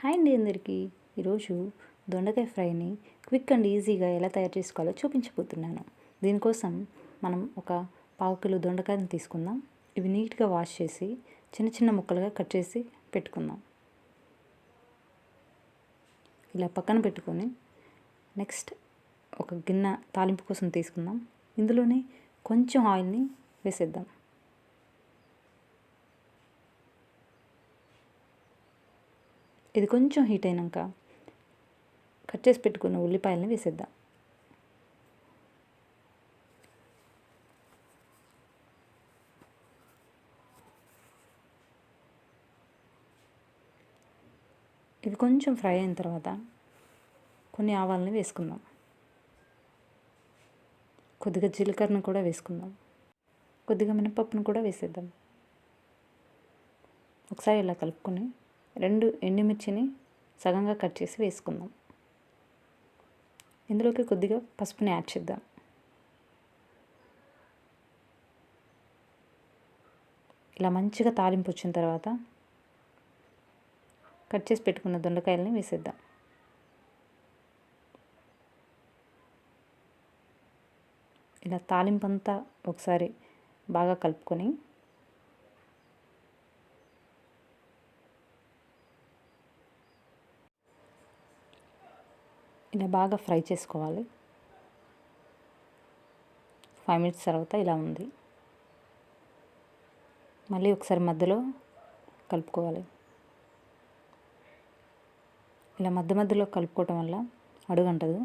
Hi అండి అందరికీ. ఈరోజు దొండకాయ ఫ్రైని క్విక్ అండ్ ఈజీగా ఎలా తయారు చేసుకోవాలో చూపించబోతున్నాను. దీనికోసం మనం ఒక పావు కిలో దొండకాయని తీసుకుందాం. ఇవి నీట్గా వాష్ చేసి చిన్న చిన్న ముక్కలుగా కట్ చేసి పెట్టుకుందాం. ఇలా పక్కన పెట్టుకొని నెక్స్ట్ ఒక గిన్నె తాలింపు కోసం తీసుకుందాం. ఇందులోనే కొంచెం ఆయిల్ని వేసేద్దాం. ఇది కొంచెం హీట్ అయినాక కట్ చేసి పెట్టుకున్న ఉల్లిపాయలని వేసేద్దాం. ఇది కొంచెం ఫ్రై అయిన తర్వాత కొన్ని ఆవాలని వేసుకుందాం. కొద్దిగా జీలకర్రను కూడా వేసుకుందాం. కొద్దిగా మినపప్పును కూడా వేసేద్దాం. ఒకసారి ఇలా కలుపుకొని రెండు ఎండుమిర్చిని సగంగా కట్ చేసి వేసుకుందాం. ఇందులోకి కొద్దిగా పసుపుని యాడ్ చేద్దాం. ఇలా మంచిగా తాలింపు వచ్చిన తర్వాత కట్ చేసి పెట్టుకున్న దొండకాయలని వేసేద్దాం. ఇలా తాలింపు అంతా ఒకసారి బాగా కలుపుకొని ఇలా బాగా ఫ్రై చేసుకోవాలి. ఫైవ్ మినిట్స్ తర్వాత ఇలా ఉంది. మళ్ళీ ఒకసారి మధ్యలో కలుపుకోవాలి. ఇలా మధ్య మధ్యలో కలుపుకోవటం వల్ల అడుగంటదు.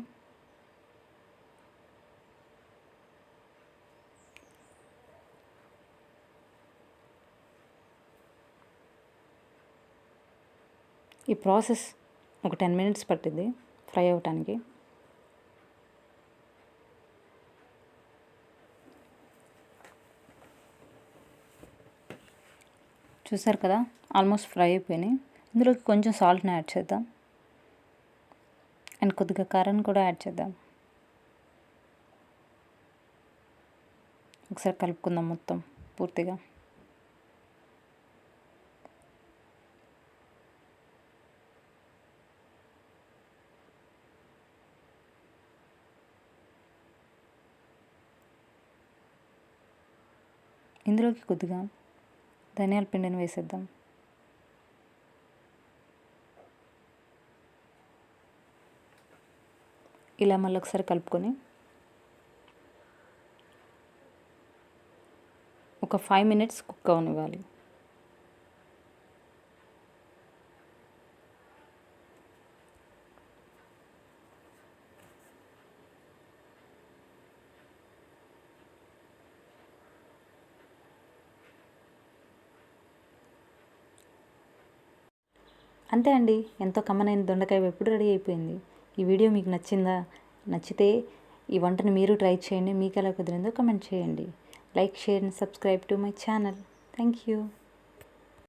ఈ ప్రాసెస్ ఒక టెన్ మినిట్స్ పట్టింది ఫ్రై అవ్వటానికి. చూసారు కదా? ఆల్మోస్ట్ ఫ్రై అయిపోయినాయి. ఇందులోకి కొంచెం సాల్ట్ని యాడ్ చేద్దాం. అండ్ కొద్దిగా కారాన్ని కూడా యాడ్ చేద్దాం. ఒకసారి కలుపుకుందాం మొత్తం పూర్తిగా. ఇందులోకి కొద్దిగా ధనియాల పిండిని వేసేద్దాం. ఇలా మళ్ళీ ఒకసారి కలుపుకొని ఒక ఫైవ్ మినిట్స్ కుక్ అవనివ్వాలి. అంతే అండి. ఎంతో కమ్మనైన దొండకాయ ఎప్పుడు రెడీ అయిపోయింది. ఈ వీడియో మీకు నచ్చిందా? నచ్చితే ఈ వంటను మీరు ట్రై చేయండి. మీకు ఎలా కుదిరిందో కమెంట్ చేయండి. Like share and subscribe to my channel. Thank you